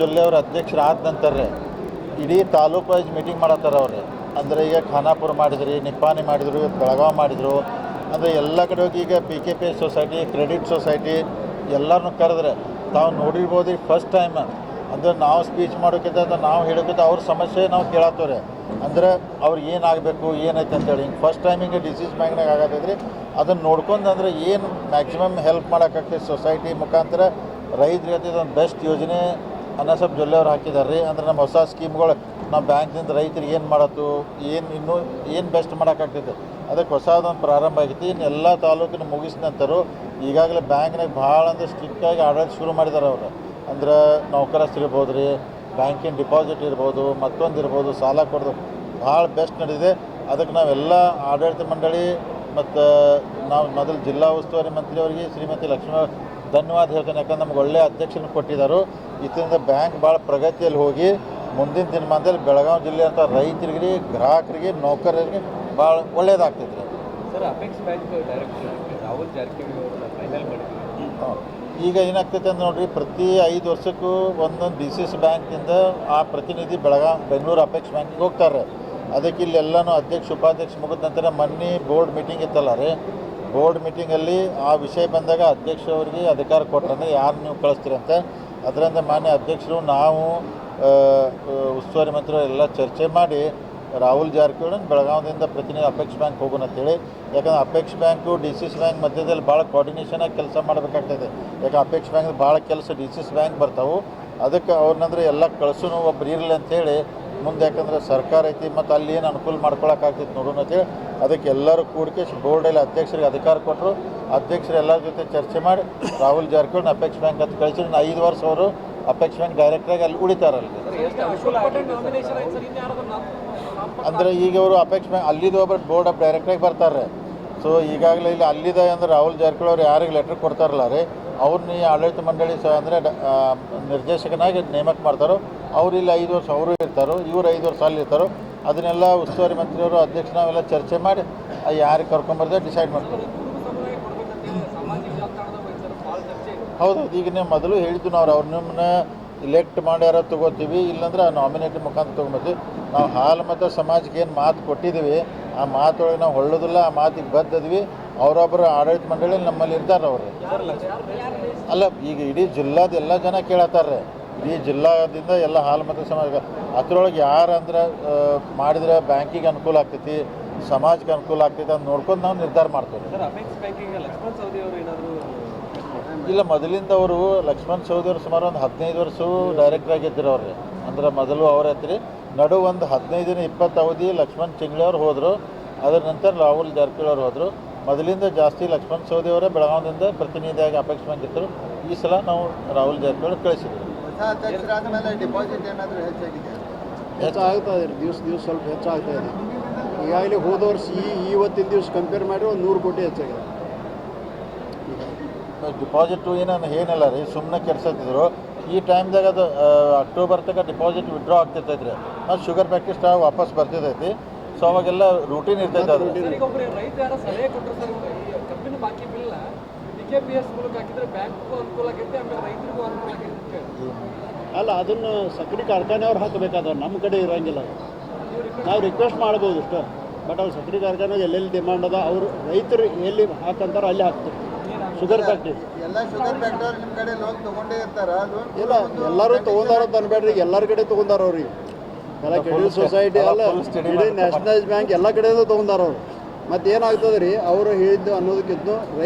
ಜೊಲ್ಲೆ ಅವ್ರ ಅಧ್ಯಕ್ಷರು ಆದ ನಂತರ ಇಡೀ ತಾಲೂಕು ವೈಸ್ ಮೀಟಿಂಗ್ ಮಾಡತ್ತಾರ ಅವ್ರಿ. ಅಂದರೆ ಈಗ ಖಾನಾಪುರ ಮಾಡಿದ್ರಿ ನಿಪ್ಪಾನಿ ಮಾಡಿದ್ರು, ಬೆಳಗಾವಿ ಮಾಡಿದರು. ಅಂದರೆ ಎಲ್ಲ ಕಡೆ ಹೋಗಿ ಈಗ P K P society credit society ಎಲ್ಲರನ್ನೂ ಕರೆದ್ರೆ ತಾವು ನೋಡಿರ್ಬೋದು ಈಗ ಫಸ್ಟ್ ಟೈಮ್ ಅಂದರೆ ನಾವು ಸ್ಪೀಚ್ ಮಾಡೋಕ್ಕಿಂತ ಅಂದರೆ ನಾವು ಹೇಳೋಕ್ಕಿಂತ ಅವ್ರ ಸಮಸ್ಯೆ ನಾವು ಕೇಳತ್ತವ್ರೆ. ಅಂದ್ರೆ ಅವ್ರಿಗೆ ಏನಾಗಬೇಕು ಏನೈತೆ ಅಂತೇಳಿ. ಹಿಂಗೆ ಫಸ್ಟ್ ಟೈಮ್ ಹಿಂಗೆ ಡಿಸೀಸ್ ಬ್ಯಾಂಕ್ನಾಗ ಆಗತ್ತೈತ್ರಿ ಅದನ್ನು ನೋಡ್ಕೊಂಡು ಅಂದರೆ ಏನು ಮ್ಯಾಕ್ಸಿಮಮ್ ಹೆಲ್ಪ್ ಮಾಡೋಕ್ಕಾಗ್ತೈತೆ ಸೊಸೈಟಿ ಮುಖಾಂತರ ರೈತರಿಗೆ ಇದೊಂದು ಬೆಸ್ಟ್ ಯೋಜನೆ ಅನ್ನೋ ಸ್ವಲ್ಪ ಜೊಲ್ಲೆಯವ್ರು ಹಾಕಿದ್ದಾರೆ ರೀ. ಅಂದ್ರೆ ನಮ್ಮ ಹೊಸ ಸ್ಕೀಮ್ಗಳು ನಾವು ಬ್ಯಾಂಕ್ನಿಂದ ರೈತರಿಗೆ ಏನು ಮಾಡತ್ತು, ಏನು ಇನ್ನೂ ಏನು ಬೆಸ್ಟ್ ಮಾಡೋಕ್ಕಾಗ್ತೈತೆ ಅದಕ್ಕೆ ಹೊಸದೊಂದು ಪ್ರಾರಂಭ ಆಗೈತಿ ಇನ್ನು ಎಲ್ಲ ತಾಲೂಕಿನ ಮುಗಿಸಿದ ನಂತರ ಈಗಾಗಲೇ ಬ್ಯಾಂಕ್ನಾಗ ಭಾಳ ಅಂದ್ರೆ ಸ್ಟ್ರಿಕ್ಟಾಗಿ ಆಡಳಿತ ಶುರು ಮಾಡಿದ್ದಾರೆ ಅವರು. ಅಂದ್ರೆ ನೌಕರಸ್ಥರು ಇರ್ಬೋದು ರೀ, ಬ್ಯಾಂಕಿನ ಡಿಪಾಸಿಟ್ ಇರ್ಬೋದು, ಮತ್ತೊಂದು ಇರ್ಬೋದು, ಸಾಲ ಕೊಡೋದು ಭಾಳ ಬೆಸ್ಟ್ ನಡೆದಿದೆ. ಅದಕ್ಕೆ ನಾವೆಲ್ಲ ಆಡಳಿತ ಮಂಡಳಿ ಮತ್ತು ನಾವು ಮೊದಲು ಜಿಲ್ಲಾ ಉಸ್ತುವಾರಿ ಮಂತ್ರಿಯವರಿಗೆ ಶ್ರೀಮತಿ ಲಕ್ಷ್ಮಣ ಧನ್ಯವಾದ ಹೇಳ್ತೇನೆ. ಯಾಕಂದ್ರೆ ನಮ್ಗೆ ಒಳ್ಳೆ ಅಧ್ಯಕ್ಷರನ್ನು ಕೊಟ್ಟಿದ್ದಾರೆ. ಇದರಿಂದ ಬ್ಯಾಂಕ್ ಭಾಳ ಪ್ರಗತಿಯಲ್ಲಿ ಹೋಗಿ ಮುಂದಿನ ದಿನಮಾನದಲ್ಲಿ ಬೆಳಗಾವಿ ಜಿಲ್ಲೆ ಅಂತ ರೈತರಿಗೆ ಗ್ರಾಹಕರಿಗೆ ನೌಕರರಿಗೆ ಭಾಳ ಒಳ್ಳೇದಾಗ್ತೈತೆ ರೀ sir apex bank director Rahul Jarkiholi ಅವರನ್ನ ಫೈನಲ್ ಮಾಡಿದ್ವಿ ಈಗ ಏನಾಗ್ತೈತೆ ಅಂತ ನೋಡ್ರಿ ಪ್ರತಿ ಐದು ವರ್ಷಕ್ಕೂ ಒಂದೊಂದು ಡಿ ಸಿ ಎಸ್ ಬ್ಯಾಂಕಿಂದ ಆ ಪ್ರತಿನಿಧಿ ಬೆಳಗಾವಿ ಬೆಂಗಳೂರು ಅಪೆಕ್ಸ್ ಬ್ಯಾಂಕಿಗೆ ಹೋಗ್ತಾರೆ. ಅದಕ್ಕೆ ಇಲ್ಲಿ ಎಲ್ಲನೂ ಅಧ್ಯಕ್ಷ ಉಪಾಧ್ಯಕ್ಷ ಮುಗಿದ ನಂತರ ಮೊನ್ನೆ ಬೋರ್ಡ್ ಮೀಟಿಂಗ್ ಇತ್ತಲ್ಲ ರೀ. ಬೋರ್ಡ್ ಮೀಟಿಂಗಲ್ಲಿ ಆ ವಿಷಯ ಬಂದಾಗ ಅಧ್ಯಕ್ಷ ಅವರಿಗೆ ಅಧಿಕಾರ ಕೊಟ್ಟರೆ ಯಾರು ನೀವು ಕಳಿಸ್ತೀರಂತೆ ಅದರಿಂದ ಮಾನ್ಯ ಅಧ್ಯಕ್ಷರು, ನಾವು ಉಸ್ತುವಾರಿ ಮಂತ್ರಿ ಎಲ್ಲ ಚರ್ಚೆ ಮಾಡಿ ರಾಹುಲ್ ಜಾರಕಿಹೊಳಿ ಬೆಳಗಾವಿಯಿಂದ ಪ್ರತಿನಿಧಿ ಅಪೆಕ್ಸ್ ಬ್ಯಾಂಕ್ ಹೋಗೋಣ ಅಂತೇಳಿ. ಯಾಕಂದ್ರೆ apex bank, D C S bank ಮಧ್ಯದಲ್ಲಿ ಭಾಳ ಕೋಆರ್ಡಿನೇಷನ್ ಆಗಿ ಕೆಲಸ ಮಾಡಬೇಕಾಗ್ತದೆ. ಯಾಕೆ ಅಪೆಕ್ಸ್ ಬ್ಯಾಂಕ್ ಭಾಳ ಕೆಲಸ ಡಿ ಸಿ ಎಸ್ ಬ್ಯಾಂಕ್ ಬರ್ತಾವೆ. ಅದಕ್ಕೆ ಅವ್ರನ್ನಂದ್ರೆ ಎಲ್ಲ ಕಳಿಸೋನು ಒಬ್ರು ಇರಲಿ ಅಂತೇಳಿ ಮುಂದೆ ಯಾಕಂದ್ರೆ ಸರ್ಕಾರ ಐತಿ ಮತ್ತು ಅಲ್ಲಿ ಏನು ಅನುಕೂಲ ಮಾಡ್ಕೊಳಕ್ಕಾಗ್ತಿತ್ತು ನೋಡೋಣ ಅಂತೇಳಿ ಅದಕ್ಕೆ ಎಲ್ಲರೂ ಕೂಡಿಕೆ ಬೋರ್ಡಲ್ಲಿ ಅಧ್ಯಕ್ಷರಿಗೆ ಅಧಿಕಾರ ಕೊಟ್ಟರು ಅಧ್ಯಕ್ಷರು ಎಲ್ಲರ ಜೊತೆ ಚರ್ಚೆ ಮಾಡಿ ರಾಹುಲ್ ಜಾರಕಿಹೊಳಿ ಅಪೆಕ್ಸ್ ಬ್ಯಾಂಕ್ ಅಂತ ಕಳಿಸಿ ಐದು ವರ್ಷ ಅವರು ಅಪೆಕ್ಸ್ ಬ್ಯಾಂಕ್ ಡೈರೆಕ್ಟ್ರಾಗಿ ಅಲ್ಲಿ ಉಳಿತಾರಲ್ಲಿ ಅಂದರೆ ಈಗ ಅವರು ಅಪೆಕ್ಸ್ ಬ್ಯಾಂಕ್ ಅಲ್ಲಿದ್ದು ಒಬ್ಬರು ಬೋರ್ಡ್ ಆಫ್ ಡೈರೆಕ್ಟಾಗಿ ಬರ್ತಾರೆ ಸೊ ಈಗಾಗಲೇ ಇಲ್ಲಿ ಅಲ್ಲಿದ ಅಂದರೆ ರಾಹುಲ್ ಜಾರಕಿಹೊಳಿ ಅವ್ರು ಯಾರಿಗೆ ಲೆಟ್ರ್ ಕೊಡ್ತಾರಲ್ಲ ರೀ ಅವ್ರನ್ನ ಈ ಆಡಳಿತ ಮಂಡಳಿ ಸಹ ಅಂದರೆ ನಿರ್ದೇಶಕನಾಗಿ ನೇಮಕ ಮಾಡ್ತಾರೋ ಅವ್ರು ಇಲ್ಲಿ ಐದು ವರ್ಷ, ಅವರು ಇರ್ತಾರೋ, ಇವರು ಐದು ವರ್ಷ ಅಲ್ಲಿ ಇರ್ತಾರೋ. ಅದನ್ನೆಲ್ಲ ಉಸ್ತುವಾರಿ ಮಂತ್ರಿಯವರು ಅಧ್ಯಕ್ಷ ನಾವೆಲ್ಲ ಚರ್ಚೆ ಮಾಡಿ ಯಾರಿಗೆ ಕರ್ಕೊಂಬರ್ದೆ ಡಿಸೈಡ್ ಮಾಡ್ತಾರೆ ಹೌದು ಈಗ ನೀವು ಮೊದಲು ಹೇಳಿದ್ದು ನಾವು ಅವ್ರು ನಿಮ್ಮನ್ನ ಇಲೆಕ್ಟ್ ಮಾಡ್ಯಾರ ತೊಗೋತೀವಿ, ಇಲ್ಲಾಂದ್ರೆ ಆ ನಾಮಿನೇಟ್ ಮುಖಾಂತರ ತೊಗೊಂಬರ್ತೀವಿ. ನಾವು ಹಾಲು ಮತ್ತು ಸಮಾಜಕ್ಕೆ ಏನು ಮಾತು ಕೊಟ್ಟಿದ್ದೀವಿ ಆ ಮಾತೊಳಗೆ ನಾವು ಹೊಳ್ಳೋದಿಲ್ಲ ಆ ಮಾತಿಗೆ ಬದ್ದಿದ್ವಿ ಅವರೊಬ್ಬರು ಆಡಳಿತ ಮಂಡಳಿ ನಮ್ಮಲ್ಲಿ ಇರ್ತಾರೆ ಅವರು. ಅಲ್ಲ, ಈಗ ಇಡೀ ಜಿಲ್ಲಾದ ಎಲ್ಲ ಜನ ಕೇಳತ್ತಾರ್ರಿ. ಇಡೀ ಜಿಲ್ಲಾದಿಂದ ಎಲ್ಲ ಹಾಲು ಮತ್ತು ಸಮಾಜ ಅದರೊಳಗೆ ಯಾರು ಅಂದ್ರೆ ಮಾಡಿದ್ರೆ ಬ್ಯಾಂಕಿಗೆ ಅನುಕೂಲ ಆಗ್ತೈತಿ ಸಮಾಜಕ್ಕೆ ಅನುಕೂಲ ಆಗ್ತೈತಿ ಅಂತ ನೋಡ್ಕೊಂಡು ನಾವು ನಿರ್ಧಾರ ಮಾಡ್ತೇವೆ. ಇಲ್ಲ ಮೊದಲಿಂದ ಅವರು ಲಕ್ಷ್ಮಣ್ ಸೌದಿ ಅವರು ಸುಮಾರು ಒಂದು ಹದಿನೈದು ವರ್ಷ ಡೈರೆಕ್ಟರ್ ಆಗಿದ್ದರು ಅವ್ರಿಗೆ ಅಂದ್ರೆ ಮೊದಲು ಅವ್ರ ಹತ್ರಿ. ನಡು ಒಂದು ಹದಿನೈದು ದಿನ ಇಪ್ಪತ್ತು ಅವಧಿ ಲಕ್ಷ್ಮಣ್ ಚಿಂಗ್ಳಿ ಅವ್ರು ಹೋದರು. ಅದರ ನಂತರ ರಾಹುಲ್ ಜಾರಕಿಹೊಳಿ ಅವರು ಹೋದರು. ಮೊದಲಿಂದ ಜಾಸ್ತಿ ಲಕ್ಷ್ಮಣ್ ಸೌದಿ ಅವರೇ ಬೆಳಗಾವಿಯಿಂದ ಪ್ರತಿನಿಧಿಯಾಗಿ ಅಪೇಕ್ಷೆ ಬಂದಿದ್ದರು ಈ ಸಲ ನಾವು ರಾಹುಲ್ ಜಾರಕಿಹೊಳಿ ಕಳಿಸಿದ್ವಿ. ಅಧ್ಯಕ್ಷರಾದ ಮೇಲೆ ಡಿಪಾಸಿಟ್ ಏನಾದರೂ ಹೆಚ್ಚಾಗಿದೆ? ಹೆಚ್ಚಾಗ್ತಾ ಇದೆ ದಿವ್ಸ ದಿವ್ಸ ಸ್ವಲ್ಪ ಹೆಚ್ಚಾಗ್ತಾ ಇದೆ. ಈಗಾಗಲೇ ಹೋದ ವರ್ಷ ಈ ಇವತ್ತಿನ ದಿವಸ ಕಂಪೇರ್ ಮಾಡಿ ಒಂದು ನೂರು ಕೋಟಿ ಹೆಚ್ಚಾಗಿದೆ. ಡಿಪಾಸಿಟ್ ಏನೇನು ಏನಿಲ್ಲ ರೀ ಸುಮ್ಮನೆ ಕೆಡ್ಸತ್ತಿದ್ರು. ಈ ಟೈಮ್ದಾಗ ಅದು ಅಕ್ಟೋಬರ್ ತನಕ ಡಿಪಾಸಿಟ್ ವಿಡ್ರಾ ಆಗ್ತಿರ್ತೈತೆ ರೀ. ಮತ್ತು ಶುಗರ್ ಫ್ಯಾಕ್ಟ್ರಿ ಸ್ಟಾಕ್ ವಾಪಸ್ ಬರ್ತಿರ್ತೈತಿ ಸೊ ಅವಾಗೆಲ್ಲ ರೂಟೀನ್ ಇರ್ತೈತೆ ಅದು. ಕೆ ಪಿ ಎಸ್ ಮೂಲಕ ಹಾಕಿದ್ರೆ ಬ್ಯಾಂಕ್ಗೂ ಅನುಕೂಲ ಆಗೈತೆ ಆಮೇಲೆ ರೈತರಿಗೂ ಅನುಕೂಲ ಆಗೈತೆ ಅಲ್ಲ ಅದನ್ನು ಸಕ್ಕರೆ ಕಾರ್ಖಾನೆಯವ್ರು ಹಾಕಬೇಕಾದವ್ರು ನಮ್ಮ ಕಡೆ ಇರೋಂಗಿಲ್ಲ. ನಾವು ರಿಕ್ವೆಸ್ಟ್ ಮಾಡ್ಬೋದು ಇಷ್ಟು ಬಟ್ ಅವ್ರು ಸಕ್ಕರೆ ಕಾರ್ಖಾನೆ ಎಲ್ಲೆಲ್ಲಿ ಡಿಮಾಂಡ್ ಅದ ಅವರು ರೈತರು ಎಲ್ಲಿ ಹಾಕಂತಾರೋ ಅಲ್ಲಿ ಹಾಕ್ತಾರೆ. ಶುಗರ್ ಫ್ಯಾಕ್ಟ್ರಿ ಎಲ್ಲ ಶುಗರ್ ಫ್ಯಾಕ್ಟ್ರಿ ನಿಮ್ಮ ಕಡೆ ಲೋನ್ ತಗೊಂಡೇ ಇರ್ತಾರ ಇಲ್ಲ ಎಲ್ಲರೂ ತಗೊಂಡಾರ ಅಂತ ಅನ್ಬೇಡ್ರಿ ಎಲ್ಲರ ಕಡೆ ತಗೊಂಡಾರ ಅವ್ರಿಗೆ. ಎಲ್ಲ ಕ್ರೆಡಿಟ್ ಸೊಸೈಟಿ ಎಲ್ಲ ಅಲ್ಲ ಇಡೀ ನ್ಯಾಷನಲೈಸ್ ಬ್ಯಾಂಕ್ ಎಲ್ಲ ಕಡೆಯಿಂದ ತಗೊಂಡಾರ ಅವ್ರು. ಮತ್ತೆ ಏನಾಗ್ತದೆ ರೀ ಅವರು ಹೇಳಿದ್ದು ಅನ್ನೋದಕ್ಕಿಂತ ರೈ